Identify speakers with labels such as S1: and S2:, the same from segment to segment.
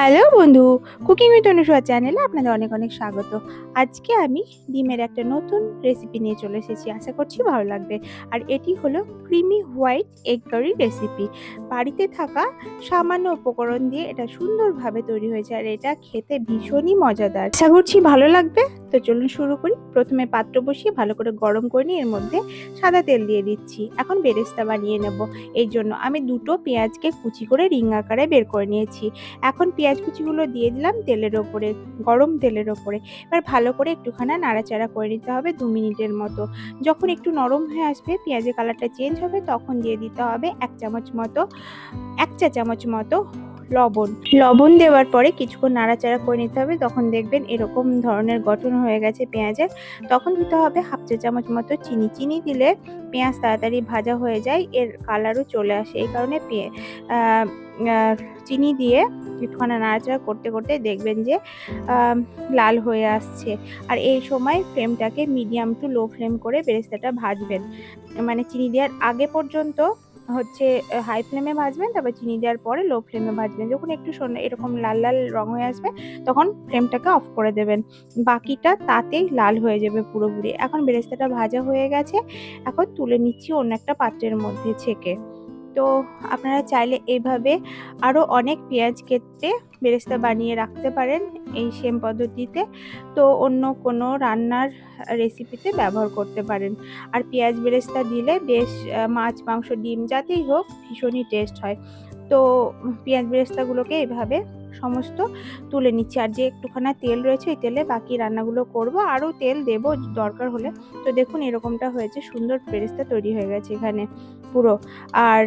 S1: Hello বন্ধু cooking with Anusuya চ্যানেলে আপনাদের অনেক অনেক স্বাগত। আজকে আমি ডিমের একটা নতুন রেসিপি নিয়ে চলে এসেছি, আশা করছি ভালো লাগবে। আর এটি হলো creamy white egg curry recipe বাড়িতে থাকা সামান্য উপকরণ দিয়ে এটা সুন্দরভাবে তৈরি হয়েছে আর এটা খেতে ভীষণই মজাদার। আশা করছি ভালো লাগবে। তো চলুন শুরু করি। প্রথমে পাত্র বসিয়ে ভালো করে গরম করে নিয়ে এর মধ্যে সাদা তেল দিয়ে দিচ্ছি। এখন বেরেস্তা বানিয়ে নেব। এই জন্য আমি দুটো পেঁয়াজকে কুচি করে রিং আকারে বের করে নিয়েছি। এখন পেঁয়াজ কুচিগুলো দিয়ে দিলাম তেলের ওপরে, গরম তেলের ওপরে। এবার ভালো করে একটুখানা নাড়াচাড়া করে নিতে হবে দু মিনিটের মতো। যখন একটু নরম হয়ে আসবে, পেঁয়াজের কালারটা চেঞ্জ হবে, তখন দিয়ে দিতে হবে এক চামচ মতো, এক চা চামচ মতো লবণ। লবণ দেওয়ার পরে কিছুক্ষণ নাড়াচাড়া করে নিতে হবে। তখন দেখবেন এরকম ধরনের গঠন হয়ে গেছে পেঁয়াজের। তখন দিতে হবে হাফ চা চামচ মতো চিনি। চিনি দিলে পেঁয়াজ তাড়াতাড়ি ভাজা হয়ে যায়, এর কালারও চলে আসে। এই কারণে চিনি দিয়ে একটুখানি নাড়াচাড়া করতে করতে দেখবেন যে লাল হয়ে আসছে। আর এই সময় ফ্লেমটাকে মিডিয়াম টু লো ফ্লেম করে বেরেস্তাটা ভাজবেন। মানে চিনি দেওয়ার আগে পর্যন্ত হচ্ছে হাই ফ্লেমে ভাজবেন, তারপর চিনি দেওয়ার পরে লো ফ্লেমে ভাজবেন। যখন একটু এরকম লাল লাল রং হয়ে আসবে, তখন ফ্লেমটাকে অফ করে দেবেন। বাকিটা তাতেই লাল হয়ে যাবে পুরোপুরি। এখন বেরেস্তাটা ভাজা হয়ে গেছে। এখন তুলে নিচ্ছি অন্য একটা পাত্রের মধ্যে ছেঁকে। তো আপনারা চাইলে এইভাবে আরও অনেক পেঁয়াজ কেটে বেরেস্তা বানিয়ে রাখতে পারেন এই সেম পদ্ধতিতে। তো অন্য কোনো রান্নার রেসিপিতে ব্যবহার করতে পারেন। আর পেঁয়াজ বেরেস্তা দিলে বেশ মাছ, মাংস, ডিম যাতেই হোক ভীষণই টেস্ট হয়। তো পেঁয়াজ বেরেস্তাগুলোকে এইভাবে সমস্ত তুলে নিচ্ছি। আর যে একটুখানা তেল রয়েছে ওই তেলে বাকি রান্নাগুলো করব। আরও তেল দেব দরকার হলে। তো দেখুন এরকমটা হয়েছে, সুন্দর বেরেস্তা তৈরি হয়ে গেছে এখানে পুরো। আর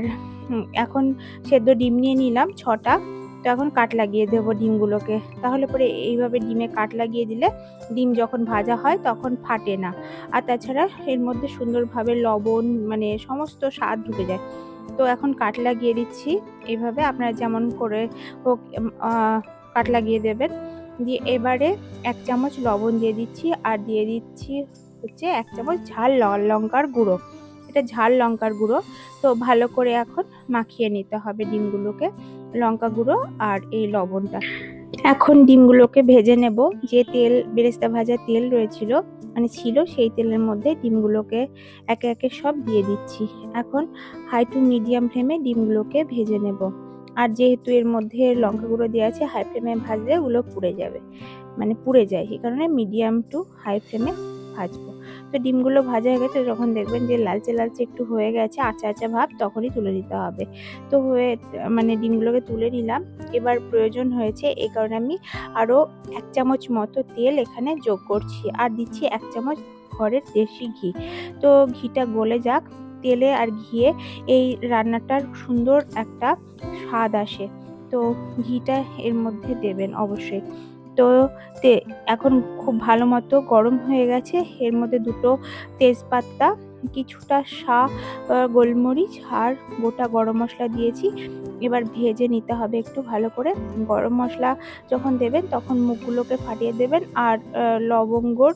S1: এখন সেদ্ধ ডিম নিয়ে নিলাম ছটা। তো এখন কাট লাগিয়ে দেবো ডিমগুলোকে। তাহলে পরে এইভাবে ডিমে কাট লাগিয়ে দিলে ডিম যখন ভাজা হয় তখন ফাটে না। আর তাছাড়া এর মধ্যে সুন্দরভাবে লবণ মানে সমস্ত স্বাদ ঢুকে যায়। তো এখন কাট লাগিয়ে দিচ্ছি। এইভাবে আপনারা যেমন করে হোক কাট লাগিয়ে দেবেন। দিয়ে এবারে এক চামচ লবণ দিয়ে দিচ্ছি। আর দিয়ে দিচ্ছি হচ্ছে এক চামচ ঝাল লঙ্কার গুঁড়ো। এটা ঝাল লঙ্কার গুঁড়ো। তো ভালো করে এখন মাখিয়ে নিতে হবে ডিমগুলোকে, লঙ্কা গুঁড়ো আর এই লবণটা। এখন ডিমগুলোকে ভেজে নেব। যে তেল, বেরেস্তা ভাজা তেল রয়েছিল মানে ছিল সেই তেলের মধ্যে ডিমগুলোকে একে একে সব দিয়ে দিচ্ছি। এখন হাই টু মিডিয়াম ফ্লেমে ডিমগুলোকে ভেজে নেব। আর যেহেতু এর মধ্যে লঙ্কা গুঁড়ো দেওয়া আছে, হাই ফ্লেমে ভাজলে ওগুলো পুড়ে যাবে। মানে পুড়ে যায় এই কারণে মিডিয়াম টু হাই ফ্লেমে ভাজবো। তো ডিমগুলো ভাজা হয়ে গেছে যখন দেখবেন যে লালচে লালচে একটু হয়ে গেছে, আচা আচা ভাব তখনই তুলে দিতে হবে। তো হয়ে মানে ডিমগুলোকে তুলে নিলাম। এবার প্রয়োজন হয়েছে এই কারণে আমি আরও এক চামচ মতো তেল এখানে যোগ করছি। আর দিচ্ছি এক চামচ ঘরের দেশি ঘি। তো ঘিটা গলে যাক, তেলে আর ঘিয়ে এই রান্নাটার সুন্দর একটা স্বাদ আসে। তো ঘিটা এর মধ্যে দেবেন অবশ্যই। তো তে এখন খুব ভালো মতো গরম হয়ে গেছে। এর মধ্যে দুটো তেজপাতা, কিছুটা শা গোলমরিচ আর গোটা গরম মশলা দিয়েছি। এবার ভেজে নিতে হবে একটু ভালো করে। গরম মশলা যখন দেবেন তখন মুখগুলোকে ফাটিয়ে দেবেন আর লবঙ্গর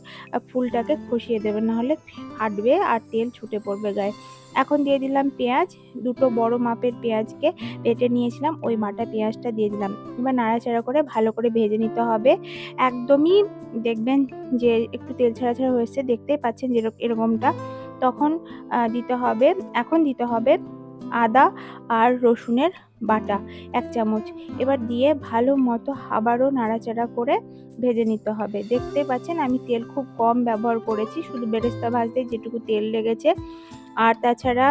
S1: ফুলটাকে খসিয়ে দেবেন। নাহলে ফাটবে আর তেল ছুটে পড়বে গায়ে। এখন দিয়ে দিলাম পেঁয়াজ, দুটো বড় মাপের পেঁয়াজকে বেটে নিয়েছিলাম, ওই মাটা পেঁয়াজটা দিয়ে দিলাম। এবার নাড়াচাড়া করে ভালো করে ভেজে নিতে হবে। একদমই দেখবেন যে একটু তেল ছাড়া ছাড়া হয়েছে, দেখতেই পাচ্ছেন যে এরক- এরকমটা। তখন দিতে হবে, এখন দিতে হবে আদা আর রসুনের বাটা এক চামচ। এবার দিয়ে ভালো মতো আবারও নাড়াচাড়া করে ভেজে নিতে হবে। দেখতে পাচ্ছেন আমি তেল খুব কম ব্যবহার করেছি, শুধু বেরেস্তা ভাজতে যেটুকু তেল লেগেছে। আর তাছাড়া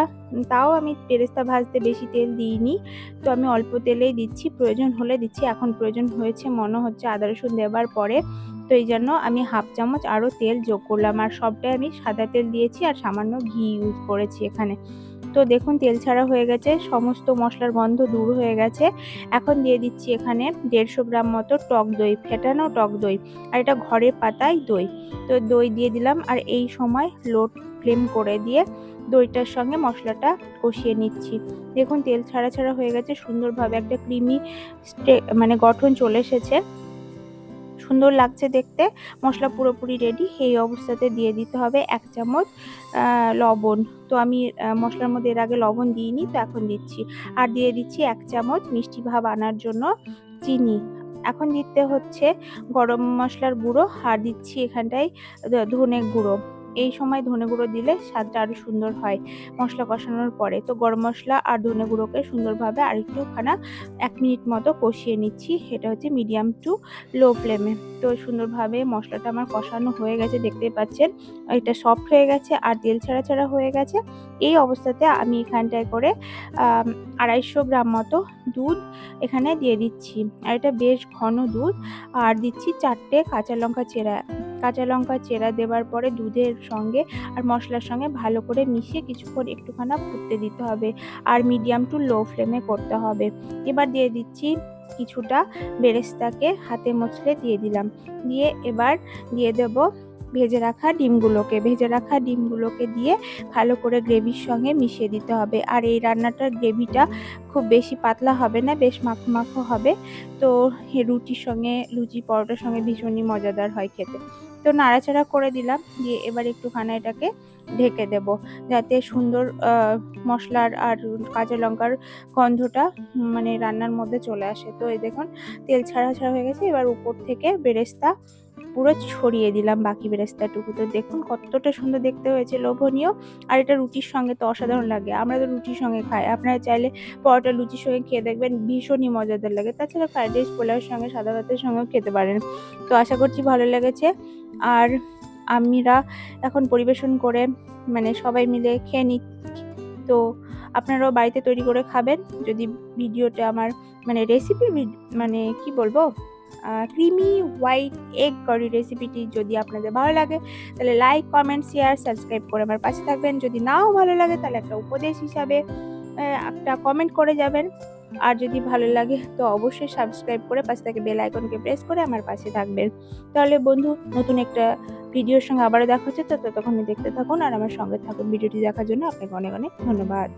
S1: তাও আমি পেরেস্তা ভাজতে বেশি তেল দিইনি। তো আমি অল্প তেলেই দিচ্ছি, প্রয়োজন হলে দিচ্ছি। এখন প্রয়োজন হয়েছে মনে হচ্ছে আদা রসুন দেওয়ার পরে। তো এই জন্য আমি হাফ চামচ আরও তেল যোগ করলাম। আর সবটাই আমি সাদা তেল দিয়েছি আর সামান্য ঘি ইউজ করেছি এখানে। তো দেখুন, তেল ছাড়া হয়ে গেছে। সমস্ত মশলার গন্ধ দূর হয়ে গেছে। এখন দিয়ে দিচ্ছি এখানে দেড়শো গ্রাম মতো টক দই, ফেটানো টক দই। আর এটা ঘরের পাতায় দই। তো দই দিয়ে দিলাম। আর এই সময় লো ফ্লেম করে দিয়ে দইটার সঙ্গে মশলাটা কষিয়ে নিচ্ছি। দেখুন, তেল ছাড়া ছাড়া হয়ে গেছে, সুন্দরভাবে একটা ক্রিমি মানে গঠন চলে এসেছে। সুন্দর লাগছে দেখতে, মশলা পুরোপুরি রেডি এই অবস্থাতে দিয়ে দিতে হবে এক চামচ লবণ। তো আমি মশলার মধ্যে এর আগে লবণ দিইনি, তো এখন দিচ্ছি। আর দিয়ে দিচ্ছি এক চামচ মিষ্টি ভাব আনার জন্য চিনি। এখন দিতে হচ্ছে গরম মশলার গুঁড়ো, আর দিচ্ছি এখানটায় ধনে গুঁড়ো। এই সময় ধনে গুঁড়ো দিলে স্বাদটা আরও সুন্দর হয়, মশলা কষানোর পরে। তো গরম মশলা আর ধনে গুঁড়োকে সুন্দরভাবে আর একটুখানা এক মিনিট মতো কষিয়ে নিচ্ছি এটা হচ্ছে মিডিয়াম টু লো ফ্লেমে। তো সুন্দরভাবে মশলাটা আমার কষানো হয়ে গেছে দেখতে পাচ্ছেন। এটা সফট হয়ে গেছে আর তেল ছাড়া ছাড়া হয়ে গেছে। এই অবস্থাতে আমি এখানটায় করে আড়াইশো গ্রাম মতো দুধ এখানে দিয়ে দিচ্ছি। আর এটা বেশ ঘন দুধ। আর দিচ্ছি চারটে কাঁচা লঙ্কা চেরা কাঁচা লঙ্কা চেরা দেওয়ার পরে দুধের সঙ্গে আর মশলার সঙ্গে ভালো করে মিশিয়ে কিছুক্ষণ একটুখানা ফুটতে দিতে হবে আর মিডিয়াম টু লো ফ্লেমে করতে হবে। এবার দিয়ে দিচ্ছি কিছুটা বেরেস্তাকে হাতে মছলে দিয়ে দিলাম। দিয়ে এবার দিয়ে দেব ভেজে রাখা ডিমগুলোকে, ভেজে রাখা ডিমগুলোকে দিয়ে ভালো করে গ্রেভির সঙ্গে মিশিয়ে দিতে হবে। আর এই রান্নাটার গ্রেভিটা খুব বেশি পাতলা হবে না, বেশ মাখো মাখো হবে। তো রুটির সঙ্গে, লুচি, পরোটার সঙ্গে ভীষণই মজাদার হয় খেতে। তো নাড়াচাড়া করে দিলাম, দিয়ে এবার একটুখানি এটাকে ঢেকে দেব, যাতে সুন্দর মশলার আর কাঁচা লঙ্কার গন্ধটা মানে রান্নার মধ্যে চলে আসে। তো এই দেখুন, তেল ছাড়া ছাড়া হয়ে গেছে। এবার উপর থেকে বেরেস্তা পুরো ছড়িয়ে দিলাম বাকি বেরেস্তাটুকু। তো দেখুন কতটা সুন্দর দেখতে হয়েছে, লোভনীয়। আর এটা রুটির সঙ্গে তো অসাধারণ লাগে। আমরা তো রুটির সঙ্গে খাই। আপনারা চাইলে পরোটা লুচির সঙ্গে খেয়ে দেখবেন, ভীষণই মজাদার লাগে। তাছাড়া ফ্রাইড রাইস পোলাওয়ের সঙ্গে, সাদা ভাতের সঙ্গেও খেতে পারেন। তো আশা করছি ভালো লেগেছে। আর আমরা এখন পরিবেশন করে মানে সবাই মিলে খেয়ে নি তো আপনারাও বাড়িতে তৈরি করে খাবেন। যদি ভিডিওটা আমার মানে রেসিপি মানে কি বলব? ক্রিমি হোয়াইট এগ কারি রেসিপিটি যদি আপনাদের ভালো লাগে, তাহলে লাইক কমেন্ট শেয়ার সাবস্ক্রাইব করে আমার পাশে থাকবেন। যদি নাও ভালো লাগে, তাহলে একটা উপদেশ হিসাবে একটা কমেন্ট করে যাবেন। আর যদি ভালো লাগে, তো অবশ্যই সাবস্ক্রাইব করে পাশে থেকে বেল আইকনকে প্রেস করে আমার পাশে থাকবেন। তাহলে বন্ধু, নতুন একটা ভিডিওর সঙ্গে আবারও দেখা হচ্ছে, তো ততক্ষণে দেখতে থাকুন আর আমার সঙ্গে থাকুন ভিডিওটি দেখার জন্য। আপনাকে অনেক অনেক ধন্যবাদ।